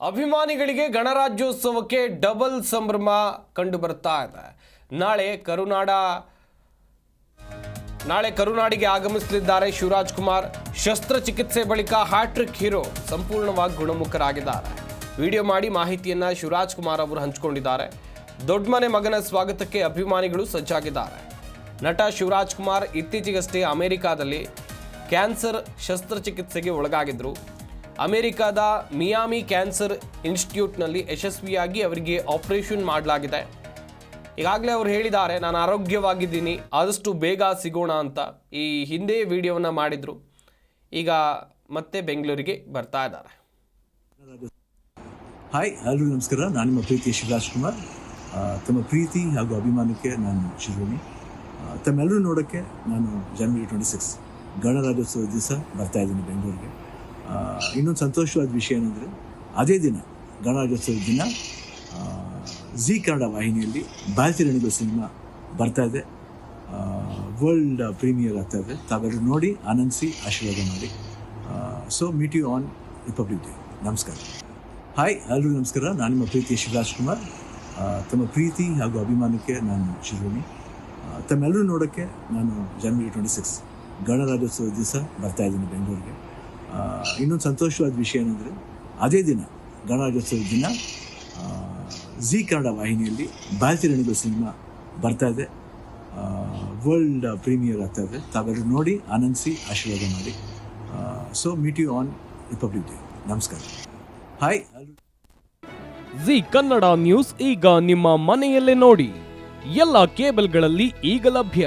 ಅಭಿಮಾನಿಗಳಿಗೆ ಗಣರಾಜ್ಯೋತ್ಸವಕ್ಕೆ ಡಬಲ್ ಸಂಭ್ರಮ ಕಂಡು ಬರ್ತಾ ಇದೆ. ನಾಳೆ ಕರುನಾಡ, ನಾಳೆ ಕರುನಾಡಿಗೆ ಆಗಮಿಸಲಿದ್ದಾರೆ ಶಿವರಾಜ್ ಕುಮಾರ್. ಶಸ್ತ್ರಚಿಕಿತ್ಸೆ ಬಳಿಕ ಹ್ಯಾಟ್ರಿಕ್ ಹೀರೋ ಸಂಪೂರ್ಣವಾಗಿ ಗುಣಮುಖರಾಗಿದ್ದಾರೆ. ವಿಡಿಯೋ ಮಾಡಿ ಮಾಹಿತಿಯನ್ನ ಶಿವರಾಜ್ ಕುಮಾರ್ ಅವರು ಹಂಚಿಕೊಂಡಿದ್ದಾರೆ. ದೊಡ್ಡಮನೆ ಮಗನ ಸ್ವಾಗತಕ್ಕೆ ಅಭಿಮಾನಿಗಳು ಸಜ್ಜಾಗಿದ್ದಾರೆ. ನಟ ಶಿವರಾಜ್ ಕುಮಾರ್ ಇತ್ತೀಚೆಗಷ್ಟೇ ಅಮೆರಿಕಾದಲ್ಲಿ ಕ್ಯಾನ್ಸರ್ ಶಸ್ತ್ರಚಿಕಿತ್ಸೆಗೆ ಒಳಗಾಗಿದ್ರು. ಅಮೆರಿಕದ ಮಿಯಾಮಿ ಕ್ಯಾನ್ಸರ್ ಇನ್ಸ್ಟಿಟ್ಯೂಟ್ನಲ್ಲಿ ಯಶಸ್ವಿಯಾಗಿ ಅವರಿಗೆ ಆಪರೇಷನ್ ಮಾಡಲಾಗಿದೆ. ಈಗಾಗಲೇ ಅವರು ಹೇಳಿದ್ದಾರೆ, ನಾನು ಆರೋಗ್ಯವಾಗಿದ್ದೀನಿ, ಆದಷ್ಟು ಬೇಗ ಸಿಗೋಣ ಅಂತ. ಈ ಹಿಂದೆ ವಿಡಿಯೋವನ್ನು ಮಾಡಿದರು. ಈಗ ಮತ್ತೆ ಬೆಂಗಳೂರಿಗೆ ಬರ್ತಾ ಇದ್ದಾರೆ. ಹಾಯ್ ಎಲ್ಲರೂ ನಮಸ್ಕಾರ. ನಾನು ನಿಮ್ಮ ಪ್ರೀತಿ ಶಿವರಾಜ್ ಕುಮಾರ್. ತಮ್ಮ ಪ್ರೀತಿ ಹಾಗೂ ಅಭಿಮಾನಕ್ಕೆ ನಾನು ಶಿರೋಣಿ ತಮ್ಮೆಲ್ಲರೂ ನೋಡೋಕ್ಕೆ ನಾನು ಜನವರಿ ಟ್ವೆಂಟಿ ಸಿಕ್ಸ್ ಗಣರಾಜ್ಯೋತ್ಸವ ದಿವಸ ಬರ್ತಾ ಇದ್ದೀನಿ ಬೆಂಗಳೂರಿಗೆ. ಇನ್ನೊಂದು ಸಂತೋಷವಾದ ವಿಷಯ ಏನಂದರೆ, ಅದೇ ದಿನ ಗಣರಾಜ್ಯೋತ್ಸವದ ದಿನ ಜಿ ಕನ್ನಡ ವಾಹಿನಿಯಲ್ಲಿ ಬಾಲ್ತಿರಣಿಗೂ ಸಿನಿಮಾ ಬರ್ತಾ ಇದೆ. ವರ್ಲ್ಡ್ ಪ್ರೀಮಿಯರ್ ಆಗ್ತಾ ಇದೆ. ತಾವೆಲ್ಲರೂ ನೋಡಿ, ಆನಂದಿಸಿ, ಆಶೀರ್ವಾದ ಮಾಡಿ. So meet you on republic day ನಮಸ್ಕಾರ. ಹಾಯ್ ಎಲ್ರಿಗೂ ನಮಸ್ಕಾರ. ನಾನು ನಿಮ್ಮ ಪ್ರೀತಿ ಶಿವರಾಜ್ ಕುಮಾರ್. ತಮ್ಮ ಪ್ರೀತಿ ಹಾಗೂ ಅಭಿಮಾನಕ್ಕೆ ನಾನು ಶಿರೋನಿ ತಮ್ಮೆಲ್ಲರೂ ನೋಡೋಕ್ಕೆ ನಾನು ಜನವರಿ ಟ್ವೆಂಟಿ ಸಿಕ್ಸ್ ಗಣರಾಜ್ಯೋತ್ಸವ ದಿವಸ ಬರ್ತಾ ಇದ್ದೀನಿ ಬೆಂಗಳೂರಿಗೆ. ಇನ್ನೊಂದು ಸಂತೋಷವಾದ ವಿಷಯ ಏನಂದರೆ, ಅದೇ ದಿನ, ಗಣರಾಜ್ಯೋತ್ಸವದ ದಿನ ಝೀ ಕನ್ನಡ ವಾಹಿನಿಯಲ್ಲಿ ಬಾಲ್ತಿರಣಿಗೂ ಸಿನಿಮಾ ಬರ್ತಾ ಇದೆ. ವರ್ಲ್ಡ್ ಪ್ರೀಮಿಯರ್ ಆಗ್ತಾ ಇದೆ. ತಾವೆಲ್ಲರೂ ನೋಡಿ, ಆನಂದಿಸಿ, ಆಶೀರ್ವಾದ ಮಾಡಿ. So meet you on republic day ನಮಸ್ಕಾರ. ಹಾಯ್ ಜೀ ಕನ್ನಡ ನ್ಯೂಸ್ ಈಗ ನಿಮ್ಮ ಮನೆಯಲ್ಲೇ ನೋಡಿ. ಎಲ್ಲ ಕೇಬಲ್ಗಳಲ್ಲಿ ಈಗ ಲಭ್ಯ.